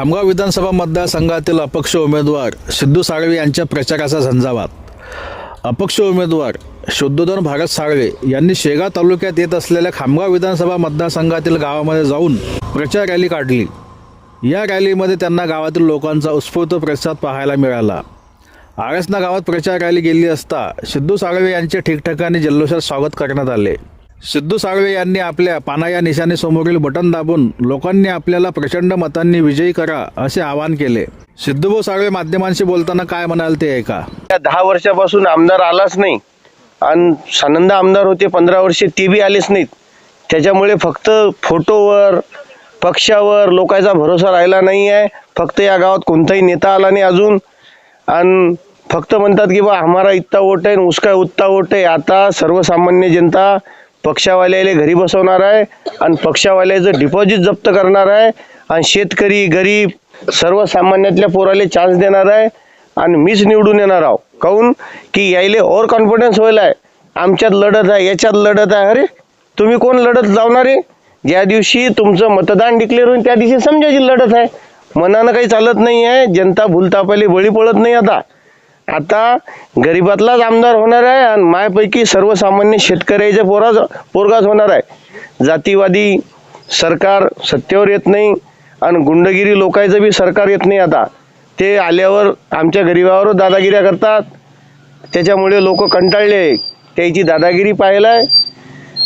खामगाव विधानसभा मतदारसंघातील अपक्ष उमेदवार सिद्धू साळवे यांच्या प्रचाराचा झंझावात. अपक्ष उमेदवार शुद्धोधन भारत साळवे यांनी शेगाव तालुक्यात येत असलेल्या खामगाव विधानसभा मतदारसंघातील गावामध्ये जाऊन प्रचार रॅली काढली. या रॅलीमध्ये त्यांना गावातील लोकांचा उत्स्फूर्त प्रतिसाद पाहायला मिळाला. आळसना गावात प्रचार रॅली गेली असता सिद्धू साळवे यांचे ठिकठिकाणी जल्लोषात स्वागत करण्यात आले. सिद्धू साळवे यांनी आपल्या पाना या निशाणेसमोरील बटन दाबून लोकांनी आपल्याला प्रचंड मतांनी विजयी करा असे आवाहन केले. सिद्धूभाऊ साळवे माध्यमांशी बोलताना काय म्हणाल ते ऐका. त्या दहा वर्षापासून आमदार आलाच नाही आणि सानंद आमदार होते पंधरा वर्षे ते बी आलेच नाहीत. त्याच्यामुळे फक्त फोटोवर पक्षावर लोकांचा भरोसा राहिला नाही आहे. फक्त या गावात कोणताही नेता आला नाही अजून. आणि फक्त म्हणतात की बा हमारा इतका वोट आहे उसका उत्ता वोट आहे. आता सर्वसामान्य जनता पक्षावाल्याला घरी बसवणार आहे आणि पक्षावाल्याचं डिपॉझिट जप्त करणार आहे आणि शेतकरी गरीब सर्वसामान्यातल्या पोराले चान्स देणार आहे आणि मीच निवडून येणार आहो. काहून? की यायले ओव्हर कॉन्फिडन्स व्हायला आहे. आमच्यात लढत आहे याच्यात लढत आहे. अरे तुम्ही कोण लढत लावणारे ज्या दिवशी तुमचं मतदान डिक्लेअर होईल त्या दिवशी समजायची लढत आहे. मनानं काही चालत नाही आहे जनता भूलतापाली बळी पडत नाही आता. आता गरिबातलाच आमदार होणार आहे आणि मायापैकी सर्वसामान्य शेतकऱ्याच्या पोराज पोरगाच होणार आहे. जातीवादी सरकार सत्तेवर येत नाही आणि गुंडगिरी लोकांचं बी सरकार येत नाही आता. ते आल्यावर आमच्या गरिबावर दादागिऱ्या करतात. त्याच्यामुळे लोक कंटाळले. त्याची दादागिरी पाहिलाय.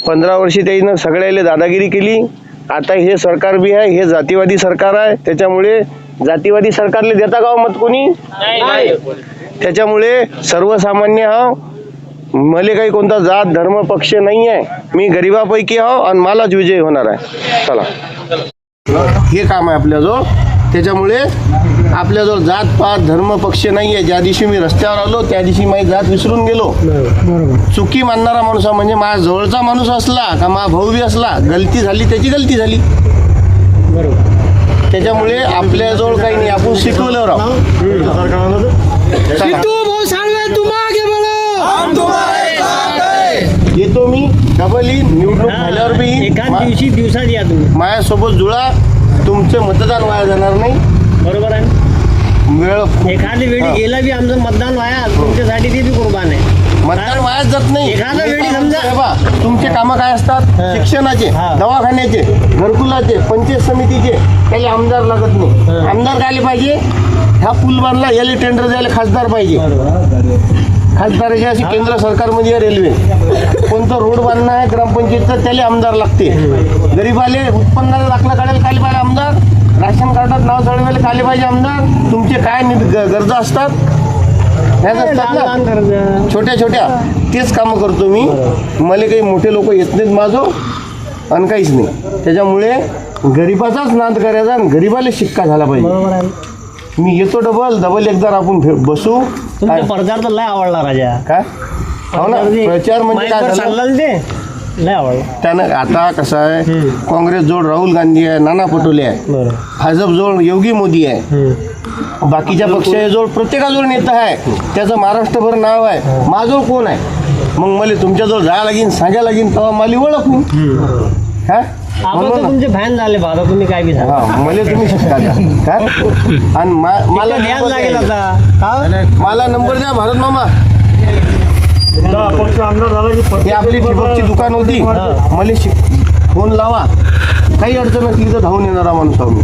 पंधरा वर्षी त्याईनं सगळ्याला दादागिरी केली. आता हे सरकार बी आहे हे जातीवादी सरकार आहे. त्याच्यामुळे जातीवादी सरकारले देता का हो मत कोणी? त्याच्यामुळे सर्वसामान्य हा मले काही कोणता जात धर्म पक्ष नाही आहे मी गरिबापैकी आहो आणि मलाच विजय होणार आहे. चला. हे काम आहे आपल्याजवळ त्याच्यामुळे आपल्याजवळ जात पात धर्म पक्ष नाही आहे ज्या दिवशी मी रस्त्यावर आलो त्या दिवशी माझी जात विसरून गेलो. चुकी मानणारा माणूस हा म्हणजे माझ्या जवळचा माणूस असला का माझा भाऊ बी असला गलती झाली त्याची गलती झाली. त्याच्यामुळे आपल्याजवळ काही नाही. आपण शिकवलं राहू चला. भाऊ साळवे तुम आगे बढ़ो येतो मी डबल येईन निवडणूक झाल्यावर बी येईन मा- दिवशी दिवसात या तुम्ही. माझ्यासोबत जुळा तुमचे मतदान वाया जाणार नाही. बरोबर आहे वेळ एखादी वेळी गेला बी आमचं मतदान वाया तुमच्यासाठी ते बी कुर्बान आहे. मतदान वायाच जात नाही. एखाद्या वेळी समजा- हे तुमचे कामं काय असतात? हा. शिक्षणाचे हा. दवाखान्याचे घरकुलाचे पंचायत समितीचे त्याला आमदार लागत नाही. आमदार काय पाहिजे? ह्या पूल बांधला याला टेंडर द्यायला खासदार पाहिजे. खासदाराची अशी केंद्र सरकारमध्ये आहे रेल्वे कोणतं रोड बांधणं आहे ग्रामपंचायतचं त्याला आमदार लागते. गरीबाले उत्पन्नाचा दाखला काढायला काय पाहिजे आमदार? राशन कार्डात नाव चढवायला काय पाहिजे आमदार? तुमचे काय ग- गरजा असतात? असतात ना छोट्या छोट्या. तेच कामं करतो मी. मला काही मोठे लोक येत नाहीत माझं. आणि काहीच नाही. त्याच्यामुळे गरीबाचाच नाद करायचा आणि गरीबाला शिक्का झाला पाहिजे. मी येतो डबल डबल एकदा आपण बसू. प्रचार तर लय आवडला राजा. काय? हो ना प्रचार म्हणजे काय झालं? चालला ते? लय आवडला. त्यानं आता कसं आहे काँग्रेस जोड राहुल गांधी आहे नाना पटोले आहे. बरं. भाजप जोड योगी मोदी आहे. हम्म. बाकीच्या पक्षाजवळ प्रत्येकाजवळ नेता आहे. त्याचं महाराष्ट्रभर नाव आहे. माझजवळ कोण आहे? मग मला तुमच्याजवळ जायला लागेल सांगायला लागेल तेव्हा मला ओळख हा? आपण ना. तुमचे फॅन झाले आता तुम्ही काय बी हा मला तुम्ही आणि मा- मला लागेल. आता. हा? मला नंबर द्या भारत मामा. आपली ठिबकची दुकान होती. मला शिक- फोन लावा. काही अडचण असली तर धावून येणारा माणूस मी.